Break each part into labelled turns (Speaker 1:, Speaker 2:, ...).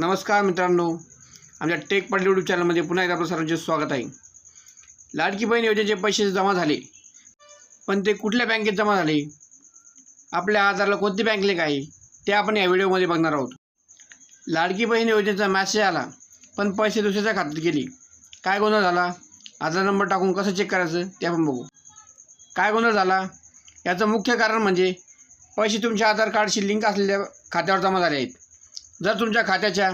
Speaker 1: नमस्कार मित्रांनो. आमच्या टेक पाटील यूट्यूब चॅनलमध्ये पुन्हा एकदा आपलं सर्वांचे स्वागत आहे. लाडकी बहीण योजनेचे पैसे जमा झाले. पण ते कुठल्या बँकेत जमा झाले? आपल्या आधारला कोणती बँक लिंक आहे? ते आपण या व्हिडिओमध्ये बघणार आहोत. लाडकी बहीण योजनेचा मॅसेज आला पण पैसे दुसऱ्याच्या खात्यात गेली. काय गोंधळ झाला? आधार नंबर टाकून कसं चेक करायचं? ते आपण बघू. काय गोंधळ झाला? याचं मुख्य कारण म्हणजे पैसे तुमच्या आधार कार्डशी लिंक असलेल्या खात्यावर जमा झाले आहेत. जर तुमच्या खात्याच्या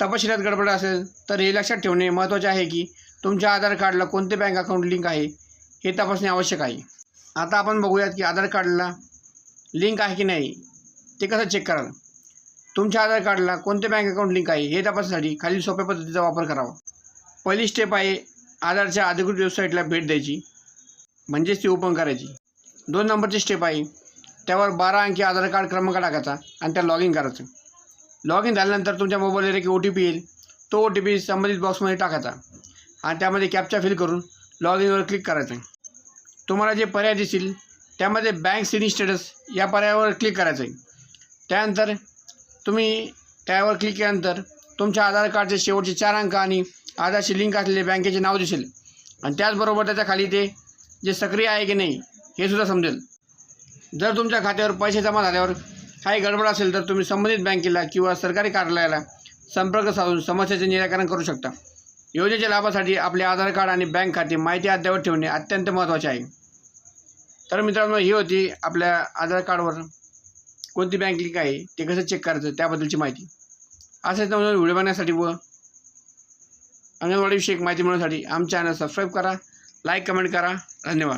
Speaker 1: तपशिलात गडबड असेल तर हे लक्षात ठेवणे महत्त्वाचे आहे की तुमच्या आधार कार्डला कोणते बँक अकाउंट लिंक आहे हे तपासणे आवश्यक आहे. आता आपण बघूयात की आधार कार्डला लिंक आहे की नाही ते कसं चेक कराल? तुमच्या आधार कार्डला कोणते बँक अकाउंट लिंक आहे हे तपासण्यासाठी खालील सोप्या पद्धतीचा वापर करावा. पहिली स्टेप आहे आधारच्या अधिकृत वेबसाईटला भेट द्यायची म्हणजेच ती ओपन करायची. दोन नंबरची स्टेप आहे त्यावर बारा अंकी आधार कार्ड क्रमांक टाकायचा आणि त्या लॉग इन करायचं. लॉग इन झाल्यानंतर तुमच्या मोबाईलवर एक ओ टी पी येईल. तो ओ टी पी संबंधित बॉक्समध्ये टाकायचा. आणि त्यामध्ये कॅप्चा फिल करून लॉग इनवर क्लिक करायचं. तुम्हाला जे पर्याय दिसतील त्यामध्ये बँक सिनिंग स्टेटस या पर्यायावर क्लिक करायचं आहे. त्यानंतर तुम्ही त्यावर क्लिक केल्यानंतर तुमच्या आधार कार्डचे शेवटचे चार अंक आणि आधारशी लिंक असलेले बँकेचे नाव दिसेल. आणि त्याचबरोबर त्याच्याखाली ते जे सक्रिय आहे की नाही हे सुद्धा समजेल. जर तुमच्या खात्यावर पैसे जमा झाल्यावर काही गडबड असेल तर तुम्ही संबंधित बँकेला किंवा सरकारी कार्यालयाला संपर्क साधून समस्येचे निराकरण करू शकता. योजनेच्या लाभासाठी आपले आधार कार्ड आणि बँक खाते माहिती अद्ययावत ठेवणे अत्यंत महत्त्वाचे आहे. तर मित्रांनो ही होती आपल्या आधार कार्डवर कोणती बँक लिंक आहे ते कसं चेक करायचं त्याबद्दलची माहिती. असेच नवीन व्हिडिओ बनवण्यासाठी व अंगणवाडीविषयक माहिती मिळवण्यासाठी आमच्या चॅनल सबस्क्राईब करा लाईक कमेंट करा. धन्यवाद.